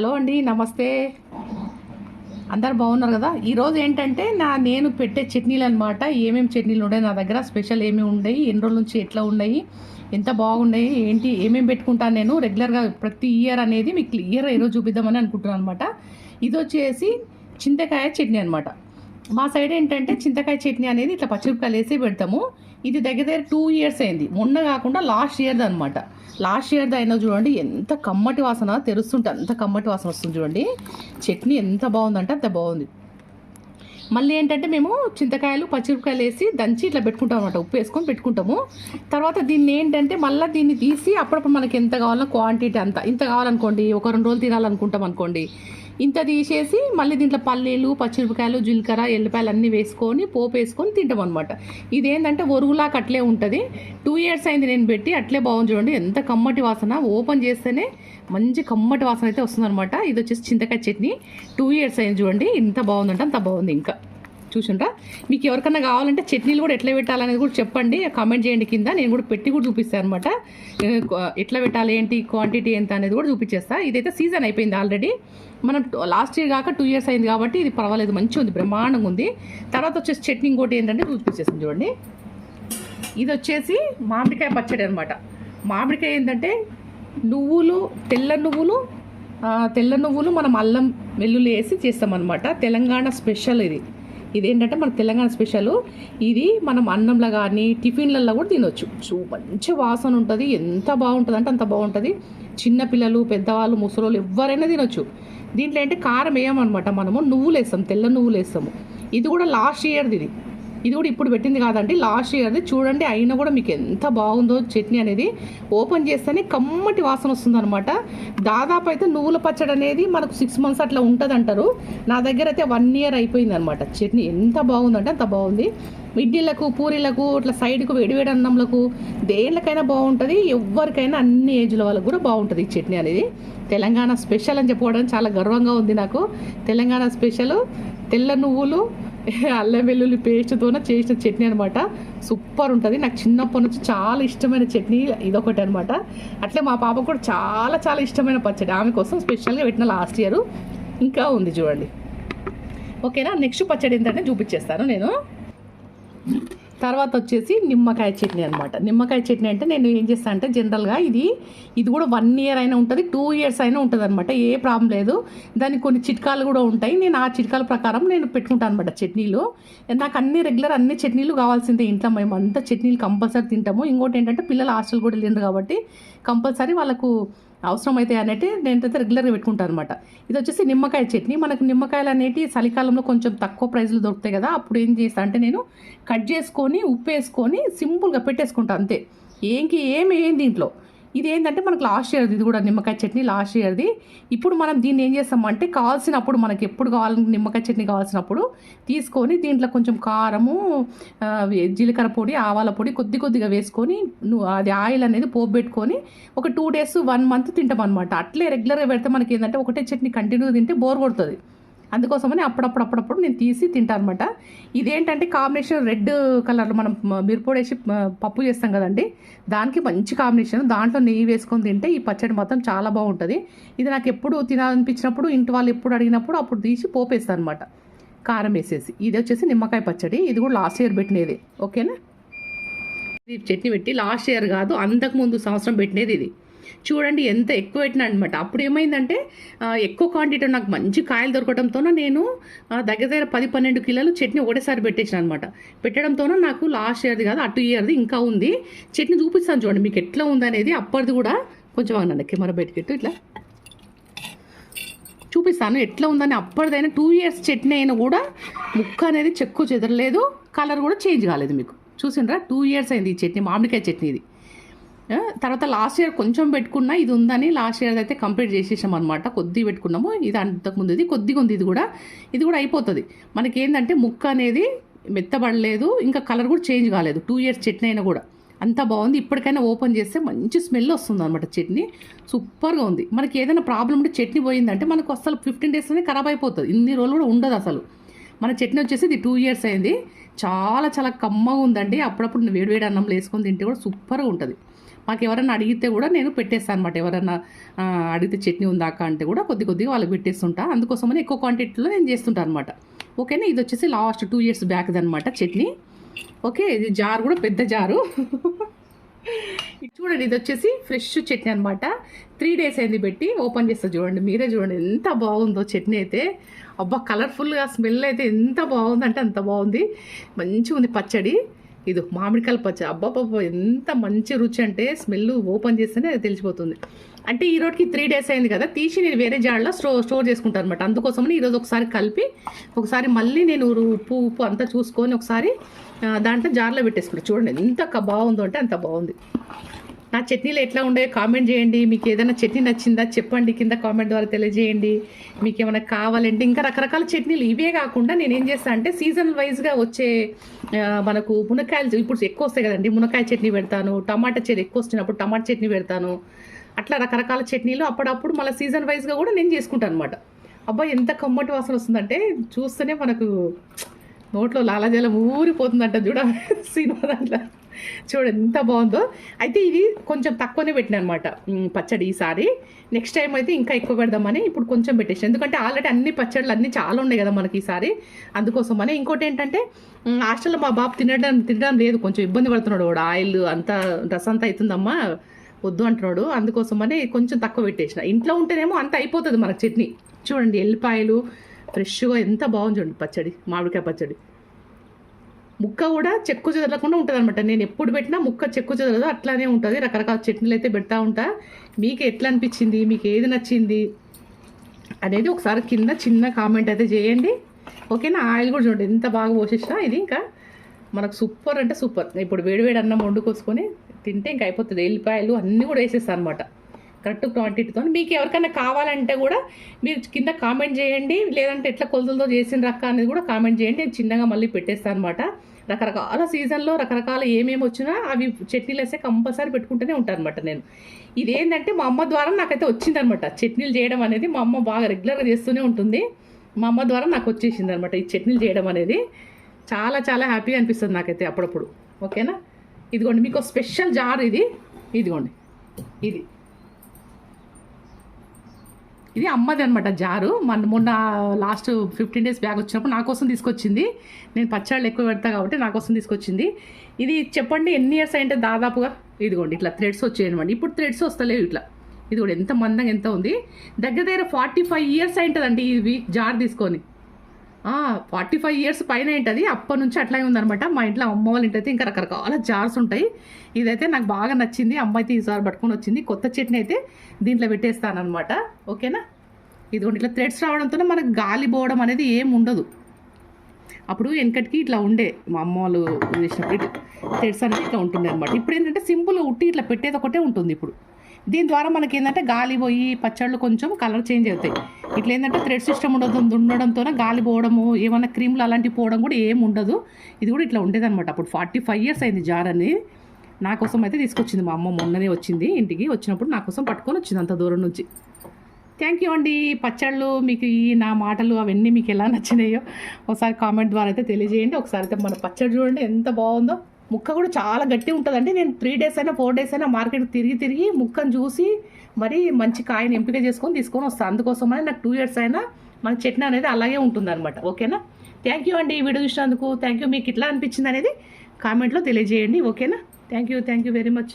Hello అండి నమస్తే. అందరు బాగున్నారు కదా? ఈరోజు ఏంటంటే నా నేను పెట్టే చట్నీలు అనమాట ఏమేమి చట్నీలు ఉన్నాయి నా దగ్గర? స్పెషల్ ఏమేమి ఉన్నాయి? ఎన్ని రోజుల నుంచి ఎట్లా ఉన్నాయి? ఎంత బాగున్నాయి? ఏంటి? ఏమేమి పెట్టుకుంటాను నేను? రెగ్యులర్గా ప్రతి ఇయర్ అనేది మీకు క్లియర్ ఈరోజు చూపిద్దామని అనుకుంటున్నాను అనమాట ఇది వచ్చేసి చింతకాయ చట్నీ అనమాట మా సైడ్ ఏంటంటే చింతకాయ చట్నీ అనేది ఇట్లా పచ్చిమిరపకాయలు వేసి పెడతాము. ఇది దగ్గర దగ్గర టూ ఇయర్స్ అయింది. మొన్న కాకుండా లాస్ట్ ఇయర్ది అనమాట లాస్ట్ ఇయర్ది అయినా చూడండి ఎంత కమ్మటి వాసన తెరుస్తుంటే అంత కమ్మటి వాసన వస్తుంది చూడండి. చట్నీ ఎంత బాగుందంటే అంత బాగుంది. మళ్ళీ ఏంటంటే మేము చింతకాయలు పచ్చిమిరపకాయలు వేసి దంచి ఇట్లా పెట్టుకుంటాం అనమాట ఉప్పు వేసుకొని పెట్టుకుంటాము. తర్వాత దీన్ని ఏంటంటే మళ్ళీ దీన్ని తీసి అప్పుడప్పుడు మనకి ఎంత కావాలో క్వాంటిటీ అంత. ఇంత కావాలనుకోండి ఒక రెండు రోజులు తినాలనుకుంటాం అనుకోండి. ఇంత తీసేసి మళ్ళీ దీంట్లో పల్లీలు పచ్చిమిరపకాయలు జీలకర్ర ఎల్లిపాయలు అన్నీ వేసుకొని పోపు వేసుకొని తింటాం అనమాట ఇదేంటంటే ఒరుగులాగా అట్లే ఉంటుంది. టూ ఇయర్స్ అయింది నేను పెట్టి అట్లే బాగుంది చూడండి. ఎంత కమ్మటి వాసన. ఓపెన్ చేస్తేనే మంచి కమ్మటి వాసన అయితే వస్తుందన్నమాట. ఇది వచ్చేసి చింతకాయ చట్నీ. టూ ఇయర్స్ అయింది చూడండి. ఇంత బాగుందంటే అంత బాగుంది ఇంకా. చూసిండ్రా? మీకు ఎవరికన్నా కావాలంటే చట్నీలు కూడా ఎట్లా పెట్టాలనేది కూడా చెప్పండి. కామెంట్ చేయండి కింద. నేను కూడా పెట్టి కూడా చూపిస్తాను అనమాట ఎట్లా పెట్టాలి ఏంటి క్వాంటిటీ ఎంత అనేది కూడా చూపించేస్తా. ఇదైతే సీజన్ అయిపోయింది ఆల్రెడీ మనం లాస్ట్ ఇయర్ కాక టూ ఇయర్స్ అయింది కాబట్టి ఇది పర్వాలేదు మంచిగా ఉంది బ్రహ్మాండంగా ఉంది. తర్వాత వచ్చేసి చట్నీ ఇంకోటి ఏంటంటే చూపించేస్తాను చూడండి. ఇది వచ్చేసి మామిడికాయ పచ్చడి అనమాట మామిడికాయ ఏంటంటే నువ్వులు తెల్ల నువ్వులు తెల్ల నువ్వులు మనం అల్లం వెల్లుల్లి వేసి చేస్తామన్నమాట. తెలంగాణ స్పెషల్ ఇది. ఇదేంటంటే మన తెలంగాణ స్పెషల్ ఇది మనం అన్నంలో కానీ టిఫిన్లలో కూడా తినొచ్చు. సో మంచి వాసన ఉంటుంది. ఎంత బాగుంటుంది అంటే అంత బాగుంటుంది. చిన్నపిల్లలు పెద్దవాళ్ళు ముసలోళ్ళు ఎవరైనా తినొచ్చు. దీంట్లో అంటే కారం వేయమన్నమాట మనము. నువ్వులు వేస్తాం తెల్ల నువ్వులు వేస్తాము ఇది కూడా లాస్ట్ ఇయర్ది ఇది. ఇది కూడా ఇప్పుడు పెట్టింది కాదండి. లాస్ట్ ఇయర్ది చూడండి అయినా కూడా మీకు ఎంత బాగుందో చట్నీ అనేది. ఓపెన్ చేస్తేనే కమ్మటి వాసన వస్తుందనమాట దాదాపు అయితే నువ్వుల పచ్చడి అనేది మనకు సిక్స్ మంత్స్ అట్లా ఉంటుంది అంటారు నా దగ్గర అయితే వన్ ఇయర్ అయిపోయింది అనమాట చట్నీ. ఎంత బాగుందంటే అంత బాగుంది. ఇడ్లీలకు పూరీలకు ఇట్లా సైడ్కు వేడివేడి అన్నంలకు దేనికైనా బాగుంటుంది. ఎవరికైనా అన్ని ఏజ్ల వాళ్ళకు కూడా బాగుంటుంది ఈ చట్నీ అనేది. తెలంగాణ స్పెషల్ అని చెప్పుకోవడం చాలా గర్వంగా ఉంది నాకు. తెలంగాణ స్పెషల్ తెల్ల నువ్వులు అల్లం వెల్లుల్లి పేస్ట్తోనే చేసిన చట్నీ అనమాట సూపర్ ఉంటుంది. నాకు చిన్నప్పటి నుంచి చాలా ఇష్టమైన చట్నీ ఇదొకటి అనమాట అట్లే మా పాప కూడా చాలా చాలా ఇష్టమైన పచ్చడి. ఆమె కోసం స్పెషల్గా పెట్టిన లాస్ట్ ఇయర్. ఇంకా ఉంది చూడండి. ఓకేనా? నెక్స్ట్ పచ్చడి ఏంటంటే చూపించేస్తాను నేను. తర్వాత వచ్చేసి నిమ్మకాయ చట్నీ అనమాట నిమ్మకాయ చట్నీ అంటే నేను ఏం చేస్తాను అంటే జనరల్గా ఇది ఇది కూడా వన్ ఇయర్ అయినా ఉంటుంది టూ ఇయర్స్ అయినా ఉంటుంది అనమాట ఏ ప్రాబ్లం లేదు. దానికి కొన్ని చిట్కాలు కూడా ఉంటాయి. నేను ఆ చిట్కాల ప్రకారం నేను పెట్టుకుంటాను అనమాట చట్నీలు. నాకు అన్ని రెగ్యులర్ అన్ని చట్నీలు కావాల్సిందే ఇంట్లో. మేము అంతా చట్నీలు కంపల్సరీ తింటాము. ఇంకోటి ఏంటంటే పిల్లలు హాస్టల్ కూడా వెళ్ళిండ్రు కాబట్టి కంపల్సరీ వాళ్ళకు అవసరం అయితే అనేటి నేనైతే రెగ్యులర్గా పెట్టుకుంటాను అనమాట ఇది వచ్చేసి నిమ్మకాయ చట్నీ. మనకు నిమ్మకాయలు అనేటి చలికాలంలో కొంచెం తక్కువ ప్రైస్లో దొరుకుతాయి కదా అప్పుడు ఏం చేస్తా అంటే నేను కట్ చేసుకొని ఉప్పు వేసుకొని సింపుల్గా పెట్టేసుకుంటాను అంతే. ఏంకి ఏమి ఏం దీంట్లో? ఇది ఏంటంటే మనకు లాస్ట్ ఇయర్ది ఇది కూడా నిమ్మకాయ చట్నీ లాస్ట్ ఇయర్ది ఇప్పుడు మనం దీన్ని ఏం చేస్తామంటే కావాల్సినప్పుడు మనకి ఎప్పుడు కావాలి నిమ్మకాయ చట్నీ కావాల్సినప్పుడు తీసుకొని దీంట్లో కొంచెం కారము జీలకర్ర పొడి ఆవాల పొడి కొద్ది కొద్దిగా వేసుకొని అది ఆయిల్ అనేది పోపు పెట్టుకొని ఒక టూ డేస్ వన్ మంత్ తింటాం అనమాట అట్లే రెగ్యులర్గా పెడితే మనకి ఏంటంటే ఒకటే చట్నీ కంటిన్యూగా తింటే బోర్ కొడుతుంది. అందుకోసమని అప్పుడప్పుడు అప్పుడప్పుడు నేను తీసి తింటాను అనమాట ఇదేంటంటే కాంబినేషన్ రెడ్ కలర్లో మనం మిరపొడేసి పప్పు చేస్తాం కదండి. దానికి మంచి కాంబినేషన్ దాంట్లో నెయ్యి వేసుకొని తింటే ఈ పచ్చడి మొత్తం చాలా బాగుంటుంది. ఇది నాకు ఎప్పుడు తినాలనిపించినప్పుడు ఇంటి వాళ్ళు ఎప్పుడు అడిగినప్పుడు అప్పుడు తీసి పోపేస్తాను అనమాట కారం వేసేసి. ఇది వచ్చేసి నిమ్మకాయ పచ్చడి. ఇది కూడా లాస్ట్ ఇయర్ పెట్టినది. ఓకేనా? ఇది చట్నీ పెట్టి లాస్ట్ ఇయర్ కాదు అంతకు ముందు సంవత్సరం పెట్టినది ఇది. చూడండి ఎంత ఎక్కువ పెట్టినా అనమాట అప్పుడు ఏమైందంటే ఎక్కువ క్వాంటిటీ నాకు మంచి కాయలు దొరకడంతో నేను దగ్గర దగ్గర పది పన్నెండు కిలోలు చట్నీ ఒకటేసారి పెట్టేసిన అనమాట పెట్టడంతో నాకు లాస్ట్ ఇయర్ది కాదు అటు ఇయర్ది ఇంకా ఉంది. చట్నీ చూపిస్తాను చూడండి మీకు ఎట్లా ఉందనేది అప్పటిది కూడా కొంచెం అనండి కెమెరా పెట్టుకెట్టు ఇట్లా. చూపిస్తాను ఎట్లా ఉందని అప్పటిదైనా టూ ఇయర్స్ చట్నీ అయినా కూడా ముక్క అనేది చెక్కు చెదరలేదు కలర్ కూడా చేంజ్ కాలేదు మీకు. చూసిండ్రా? టూ ఇయర్స్ అయింది ఈ చట్నీ మామిడికాయ చట్నీ ఇది. తర్వాత లాస్ట్ ఇయర్ కొంచెం పెట్టుకున్నా ఇది ఉందని లాస్ట్ ఇయర్ అయితే కంప్లీట్ చేసేసాం అనమాట కొద్దిగా పెట్టుకున్నాము. ఇది అంతకుముందు ఇది కొద్దిగా ఉంది ఇది కూడా. ఇది కూడా అయిపోతుంది. మనకి ఏంటంటే ముక్క అనేది మెత్తబడలేదు. ఇంకా కలర్ కూడా చేంజ్ కాలేదు. టూ ఇయర్స్ చట్నీ అయినా కూడా. అంత బాగుంది. ఇప్పటికైనా ఓపెన్ చేస్తే మంచి స్మెల్ వస్తుంది అనమాట చట్నీ సూపర్గా ఉంది. మనకి ఏదైనా ప్రాబ్లం ఉంటే చట్నీ పోయిందంటే మనకు అసలు ఫిఫ్టీన్ డేస్లోనే ఖరాబ్ అయిపోతుంది. ఇన్ని రోజులు కూడా ఉండదు అసలు. మన చట్నీ వచ్చేసి ఇది టూ ఇయర్స్ అయింది. చాలా చాలా కమ్మగా ఉందండి. అప్పుడప్పుడు వేడివేడి అన్నంలో వేసుకొని తింటే కూడా సూపర్గా ఉంటుంది. మాకు ఎవరైనా అడిగితే కూడా నేను పెట్టేస్తాను అనమాట ఎవరైనా అడిగితే చట్నీ ఉందాక అంటే కూడా కొద్ది కొద్దిగా వాళ్ళకి పెట్టేస్తుంటా. అందుకోసమని ఎక్కువ క్వాంటిటీలో నేను చేస్తుంటాను అనమాట ఓకేనా? ఇది వచ్చేసి లాస్ట్ టూ ఇయర్స్ బ్యాక్ అనమాట చట్నీ. ఓకే? ఇది జార్ కూడా పెద్ద జారు. ఇది చూడండి ఇది వచ్చేసి ఫ్రెష్ చట్నీ అనమాట త్రీ డేస్ అయింది పెట్టి ఓపెన్ చేస్తా చూడండి. మీరే చూడండి ఎంత బాగుందో చట్నీ అయితే. అబ్బా కలర్ఫుల్గా స్మెల్ అయితే ఎంత బాగుందంటే అంత బాగుంది. మంచిగా ఉంది పచ్చడి. ఇది మామిడికాయల పచ్చడి. అబ్బాబ్బా ఎంత మంచి రుచి అంటే స్మెల్ ఓపెన్ చేస్తేనే అది తెలిసిపోతుంది. అంటే ఈ రోజుకి త్రీ డేస్ అయింది కదా తీసి నేను వేరే జాడలో స్టో స్టోర్ చేసుకుంటాను అనమాట అందుకోసమని ఈరోజు ఒకసారి కలిపి ఒకసారి మళ్ళీ నేను ఉప్పు ఉప్పు అంతా చూసుకొని ఒకసారి దాంట్లో జార్లో పెట్టేసుకుంటాను చూడండి ఎంత బాగుందో అంటే అంత బాగుంది. నా చట్నీలు ఎట్లా ఉండే? కామెంట్ చేయండి. మీకు ఏదైనా చట్నీ నచ్చిందా? చెప్పండి. కింద కామెంట్ ద్వారా తెలియజేయండి. మీకు ఏమైనా కావాలంటే ఇంకా రకరకాల చట్నీలు ఇవే కాకుండా నేను ఏం చేస్తాను అంటే సీజన్ వైజ్గా వచ్చే మనకు మునక్కాయలు ఇప్పుడు ఎక్కువ వస్తాయి కదండి. మునక్కాయ చట్నీ పెడతాను. టమాటా చట్నీ ఎక్కువ వచ్చినప్పుడు టమాటా చట్నీ పెడతాను. అట్లా రకరకాల చట్నీలు అప్పుడప్పుడు మళ్ళీ సీజన్ వైజ్గా కూడా నేను చేసుకుంటాను అనమాట అబ్బా ఎంత కమ్మటి వాసన వస్తుందంటే చూస్తేనే మనకు నోట్లో లాలాజలం ఊరిపోతుందంట చూడ సినిమా దాంట్లో. చూడండి ఎంత బాగుందో. అయితే ఇది కొంచెం తక్కువనే పెట్టిన అనమాట పచ్చడి ఈసారి నెక్స్ట్ టైం అయితే ఇంకా ఎక్కువ పెడదామని ఇప్పుడు కొంచెం పెట్టేసి ఎందుకంటే ఆల్రెడీ అన్ని పచ్చళ్ళు అన్నీ చాలా ఉన్నాయి కదా మనకి ఈసారి అందుకోసమని ఇంకోటి ఏంటంటే హాస్టల్లో మా బాబు తినడం తినడం లేదు కొంచెం ఇబ్బంది పడుతున్నాడు. వాడు ఆయిల్ అంతా రసం అంతా అవుతుందమ్మా వద్దు అంటున్నాడు. అందుకోసమని కొంచెం తక్కువ పెట్టేసిన. ఇంట్లో ఉంటేనేమో అంత అయిపోతుంది మనకు చట్నీ. చూడండి ఎల్లిపాయలు ఫ్రెష్గా ఎంత బాగుంది చూడండి పచ్చడి మామిడికాయ పచ్చడి. ముక్క కూడా చెక్కు చెదరకుండా ఉంటుంది అనమాట నేను ఎప్పుడు పెట్టినా ముక్క చెక్కు చెదరదు అట్లానే ఉంటుంది. రకరకాల చట్నీలు అయితే పెడతా ఉంటా. మీకు ఎట్లా అనిపించింది? మీకు ఏది నచ్చింది? అనేది ఒకసారి కింద చిన్న కామెంట్ అయితే చేయండి. ఓకేనా? ఆయిల్ కూడా చూడండి ఎంత బాగా పోసేసినా ఇది ఇంకా మనకు సూపర్ అంటే సూపర్. ఇప్పుడు వేడివేడి అన్నం వండుకోసుకొని తింటే ఇంకా అయిపోతుంది. ఎల్లిపాయలు అన్నీ కూడా వేసేస్తాను అనమాట కరెక్ట్ క్వాంటిటీతో. మీకు ఎవరికైనా కావాలంటే కూడా మీరు కింద కామెంట్ చేయండి. లేదంటే ఎట్లా కొలతలతో చేసిన రక్క అనేది కూడా కామెంట్ చేయండి. నేను చిన్నగా మళ్ళీ పెట్టేస్తాను అనమాట రకరకాల సీజన్లో రకరకాల ఏమేమి వచ్చినా అవి చట్నీలు వేస్తే కంపల్సరీ పెట్టుకుంటూనే ఉంటాను అనమాట నేను. ఇదేంటంటే మా అమ్మ ద్వారా నాకైతే వచ్చిందనమాట చట్నీలు చేయడం అనేది మా అమ్మ బాగా రెగ్యులర్గా చేస్తూనే ఉంటుంది. మా అమ్మ ద్వారా నాకు వచ్చేసింది అనమాట ఈ చట్నీలు చేయడం అనేది. చాలా చాలా హ్యాపీ అనిపిస్తుంది నాకైతే అప్పుడప్పుడు. ఓకేనా? ఇదిగోండి మీకు స్పెషల్ జార్ ఇది. ఇదిగోండి. ఇది. ఇది అమ్మది అనమాట జారు. మన మొన్న లాస్ట్ ఫిఫ్టీన్ డేస్ బ్యాగ్ వచ్చినప్పుడు నా కోసం తీసుకొచ్చింది. నేను పచ్చళ్ళు ఎక్కువ పెడతా కాబట్టి నా కోసం తీసుకొచ్చింది. ఇది చెప్పండి ఎన్ని ఇయర్స్ అంటే దాదాపుగా? ఇదిగోండి ఇట్లా థ్రెడ్స్ వచ్చాయనమాట ఇప్పుడు థ్రెడ్స్ వస్తలేవు ఇట్లా. ఇది కూడా ఎంత మందంగా ఎంత ఉంది. దగ్గర దగ్గర ఫార్టీ ఫైవ్ ఇయర్స్ అయింటుందండి ఇవి జార్ తీసుకొని. ఫార్టీ ఫైవ్ ఇయర్స్ పైన ఏంటది? అప్పటి నుంచి అట్లాగే ఉందనమాట మా ఇంట్లో అమ్మ వాళ్ళ ఇంటి అయితే ఇంకా రకరకాల జార్స్ ఉంటాయి. ఇదైతే నాకు బాగా నచ్చింది. అమ్మ అయితే ఈసారి పట్టుకొని వచ్చింది. కొత్త చట్నీ అయితే దీంట్లో పెట్టేస్తానమాట ఓకేనా? ఇదిగోండి ఇట్లా థ్రెడ్స్ రావడంతో మనకు గాలి పోవడం అనేది ఏమి ఉండదు. అప్పుడు వెనకటికి ఇట్లా ఉండే మా అమ్మ వాళ్ళు చేసినప్పుడు ఇట్లా థ్రెడ్స్ అనేది ఇట్లా ఉంటుండే అనమాట ఇప్పుడు ఏంటంటే సింపుల్ ఉట్టి ఇట్లా పెట్టేది ఒకటే ఉంటుంది ఇప్పుడు. దీని ద్వారా మనకి ఏంటంటే గాలి పోయి పచ్చళ్ళు కొంచెం కలర్ చేంజ్ అవుతాయి. ఇట్లా ఏంటంటే థ్రెడ్ సిస్టమ్ ఉండదు ఉండడంతో గాలి పోవడము ఏమైనా క్రీమ్లు అలాంటివి పోవడం కూడా ఏం ఉండదు. ఇది కూడా ఇట్లా ఉండేదన్నమాట. అప్పుడు ఫార్టీ ఫైవ్ ఇయర్స్ అయింది జార్ అని. నా కోసం అయితే తీసుకొచ్చింది మా అమ్మ మొన్ననే వచ్చింది ఇంటికి వచ్చినప్పుడు నా కోసం పట్టుకొని వచ్చింది అంత దూరం నుంచి. థ్యాంక్ యూ అండి. పచ్చళ్ళు మీకు ఈ నా మాటలు అవన్నీ మీకు ఎలా నచ్చినాయో ఒకసారి కామెంట్ ద్వారా అయితే తెలియజేయండి. ఒకసారి అయితే మన పచ్చడి చూడండి ఎంత బాగుందో. ముక్క కూడా చాలా గట్టి ఉంటుందండి. నేను త్రీ డేస్ అయినా ఫోర్ డేస్ అయినా మార్కెట్ తిరిగి తిరిగి ముక్కను చూసి మరి మంచి కాయని ఎంపిక చేసుకొని తీసుకొని వస్తాను అందుకోసమని నాకు టూ ఇయర్స్ అయినా మన చట్నీ అనేది అలాగే ఉంటుంది అనమాట ఓకేనా? థ్యాంక్ యూ అండి ఈ వీడియో చూసినందుకు. థ్యాంక్ యూ మీకు ఇట్లా అనిపించింది అనేది కామెంట్లో తెలియజేయండి. ఓకేనా? Thank you thank you very much